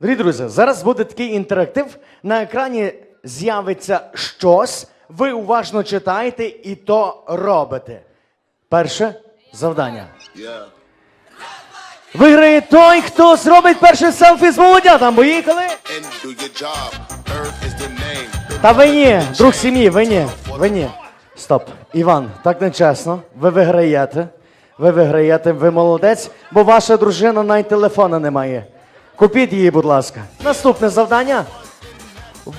Дорогі друзі, зараз буде такий інтерактив. На екрані з'явиться щось. Ви уважно читаєте і то робите. Перше завдання. Виграє той, хто зробить перше селфі з. Поїхали! Is the name. Та ви ні, друг сім'ї, ви ні, ви ні. Стоп. Іван, так не чесно. Ви виграєте. Ви виграєте, ви молодець, бо ваша дружина навіть телефона не має. Купіть її, будь ласка. Наступне завдання.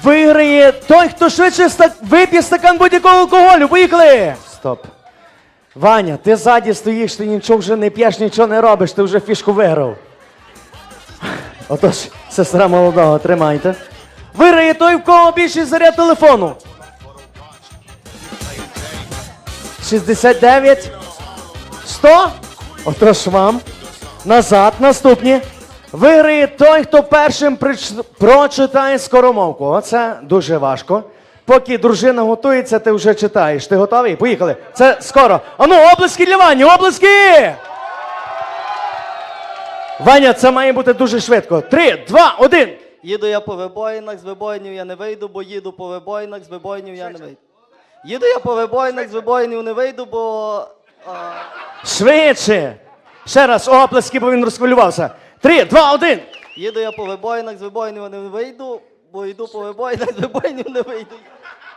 Виграє той, хто швидше вип'є стакан будь-якого алкоголю. Поїхали! Стоп. Ваня, ти ззаді стоїш, ти нічого вже не п'єш, нічого не робиш, ти вже фішку виграв. Отож, сестра молодого, тримайте. Виграє той, в кого більший заряд телефону. 69. 100. Отож вам. Назад, наступні. Виграє той, хто першим прич- прочитає скоромовку. Оце дуже важко. Поки дружина готується, ти вже читаєш. Ти готовий? Поїхали. Це скоро. Ану, облески для Вані, облески! Ваня, це має бути дуже швидко. Три, два, один. Їду я по вибоїнах, з вибоїнів я не вийду, бо їду по вибоїнах, з вибоїнів я не вийду. Їду я по вибоїнах, з вибоїнів не вийду, бо. А, Швидше. Ще раз оплески, бо він розхвилювався. Три, два, один. їду я по вибоїнах, з вибоїнів не вийду, бо йду по вибоїнах, з вибоїнів не вийду.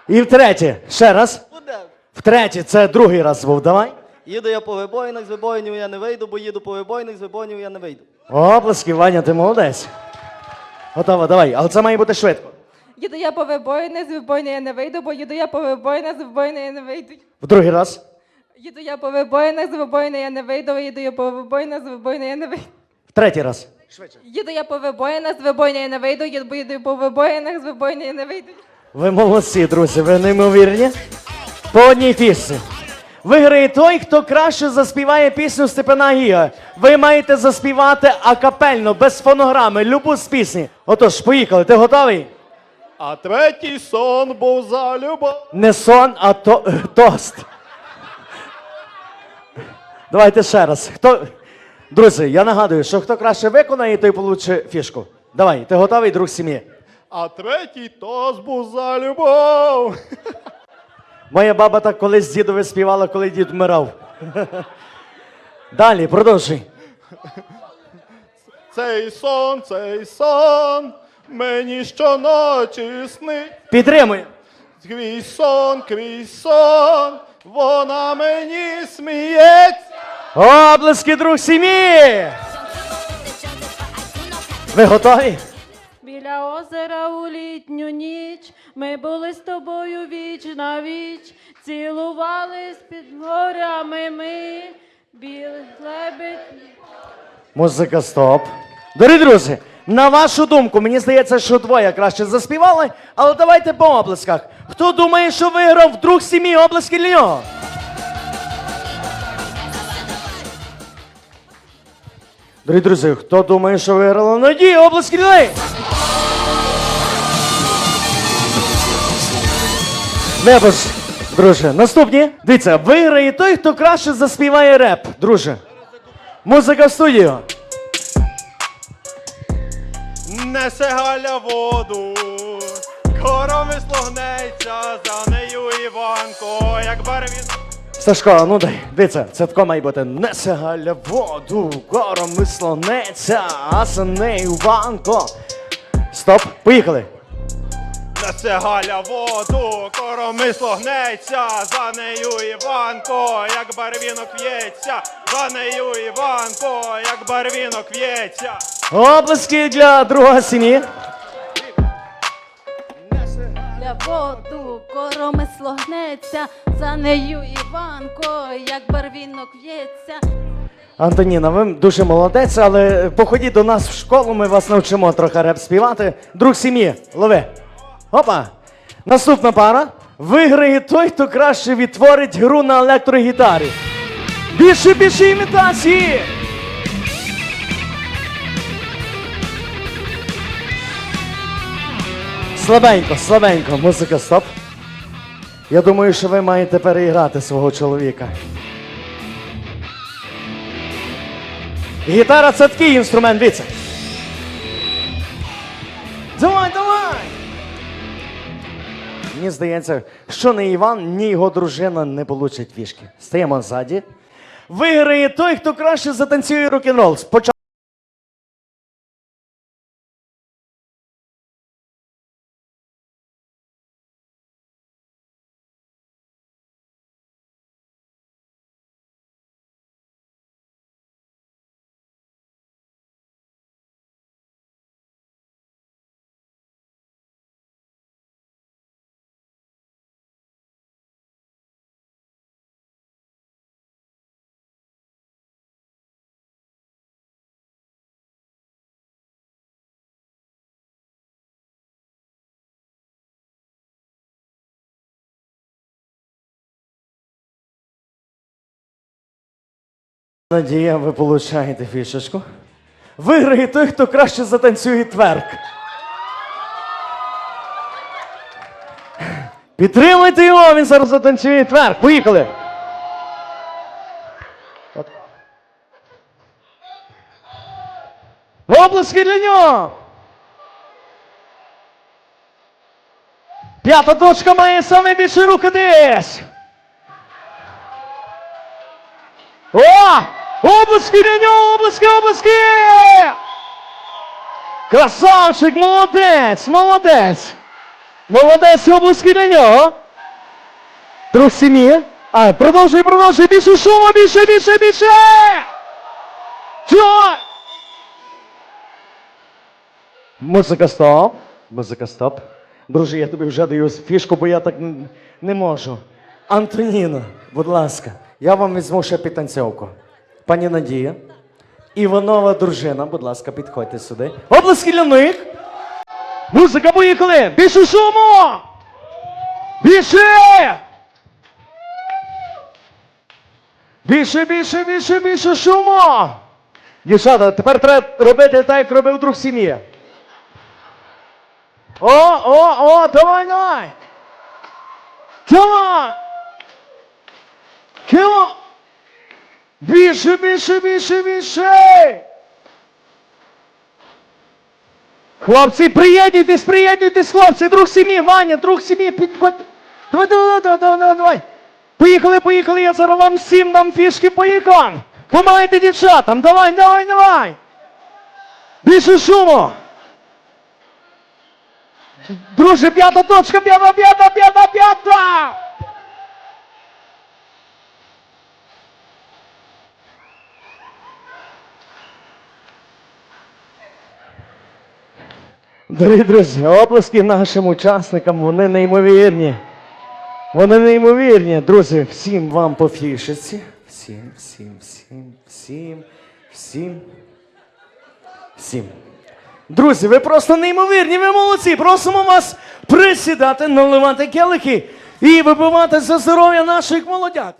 І втретє. Ще раз. Буде. Втретє, це другий раз був. Давай. Їду я по вибоїнах, з вибоїнів я не вийду, бо їду по вибоїнах, з вибоїнів я не вийду. Оплески, Ваня, ти молодець. Готово, давай. Але це має бути швидко. Їду я по вибоїни, з вибоїни я не вийду, бо їду я по вибоїни, з вибоїни я не вийду. В другий раз. Їду я по вибоїнах, з вибоїни я не вийду, їду я по вибоїнах, з вибоїни я не вийду. В третій раз. Їду я по вибоїнах, з вибоїни я не вийду, їду їду по вибоїнах, з вибоїни я не вийду. Ви молодці, друзі, ви неймовірні. По одній пісні. Виграє той, хто краще заспіває пісню Степана Гіга. Ви маєте заспівати акапельно, без фонограми, любу з пісні. Отож, поїхали. Ти готовий? А третій сон був за любов. Не сон, а то, тост. Давайте ще раз. Хто... Друзі, я нагадую, що хто краще виконає, той получить фішку. Давай, ти готовий, друг сім'ї? А третій тост був за любов. Моя баба так колись дідові співала, коли дід вмирав. Далі, продовжуй. Цей сон, цей сон, мені щоночі снить. Підтримуй. Крізь сон, крізь сон, вона мені сміється. Облески, друг сім'ї! Ви готові? Біля озера у літню ніч ми були з тобою віч на віч, цілувались під горями ми, білий лебедь. Музика стоп. Дорогі друзі, на вашу думку, мені здається, що двоє краще заспівали, але давайте по облесках. Хто думає, що виграв друг сім'ї облески для нього? Дорогі друзі, хто думає, що виграла Надія, облески для неї? Небож, друже, наступні. Дивіться, виграє той, хто краще заспіває реп, друже. Музика в студію. Несе Галя воду, короми слогнеться, за нею Іванко, як барвін. Сашко, ну дай, дивіться, це тако має бути. Несе Галя воду, гором вислонеться, а за нею ванко. Стоп, поїхали. Несе Галя воду, коромисло гнеться, за нею Іванко, як барвінок в'ється, за нею Іванко, як барвінок в'ється. Облески для друга сім'ї. Воду коромисло гнеться, за нею Іванко, як барвінок в'ється. Антоніна, ви дуже молодець, але походіть до нас в школу, ми вас навчимо трохи реп співати. Друг сім'ї, лови. Опа. Наступна пара. Виграє той, хто краще відтворить гру на електрогітарі. Більше більше імітації. Слабенько, слабенько, музика, стоп. Я думаю, що ви маєте переіграти свого чоловіка. Гітара це такий інструмент, дивіться. Давай, давай! Мені здається, що ні Іван, ні його дружина не получать фішки. Стаємо ззаді. Виграє той, хто краще затанцює рок-н-рол. Спочатку. Надія, ви получаєте фішечку. Виграє той, хто краще затанцює тверк. Підтримуйте його, він зараз затанцює тверк. Поїхали. От. Для нього. П'ята точка має саме більше руки десь. О! Обласки для нього, обласки, обласки! Красавчик, молодець, молодець! Молодець, обласки для нього! Друг сім'ї. А, продовжуй, продовжуй, більше шуму, більше, більше, більше! Що? Музика стоп. Музика стоп. Друже, я тобі вже даю фішку, бо я так не можу. Антоніна, будь ласка, я вам візьму ще підтанцьовку. Пані Надія. Іванова дружина, будь ласка, підходьте сюди. Обласки для них. Музика, поїхали! Більше шуму! Більше! Більше, більше, більше, більше шуму! Дівчата, тепер треба робити так, як робив друг сім'ї. О, о, о, давай, давай! Давай! Кімо! Більше, більше, більше, більше! Хлопці, приєднуйтесь, приєднуйтесь, хлопці, друг сім'ї, Ваня, друг сім'ї, підходь. Давай, давай, давай, давай, давай. Поїхали, поїхали, я зараз вам всім дам фішки, поїхали. Помагайте дівчатам, давай, давай, давай. Більше шуму. Друже, п'ята точка, п'ята, п'ята, п'ята, п'ята! Дорогі друзі, оплески нашим учасникам, вони неймовірні. Вони неймовірні. Друзі, всім вам по фішиці. Всім, всім, всім, всім, всім. Всім. Друзі, ви просто неймовірні, ви молодці. Просимо вас присідати, наливати келихи і вибивати за здоров'я наших молодят.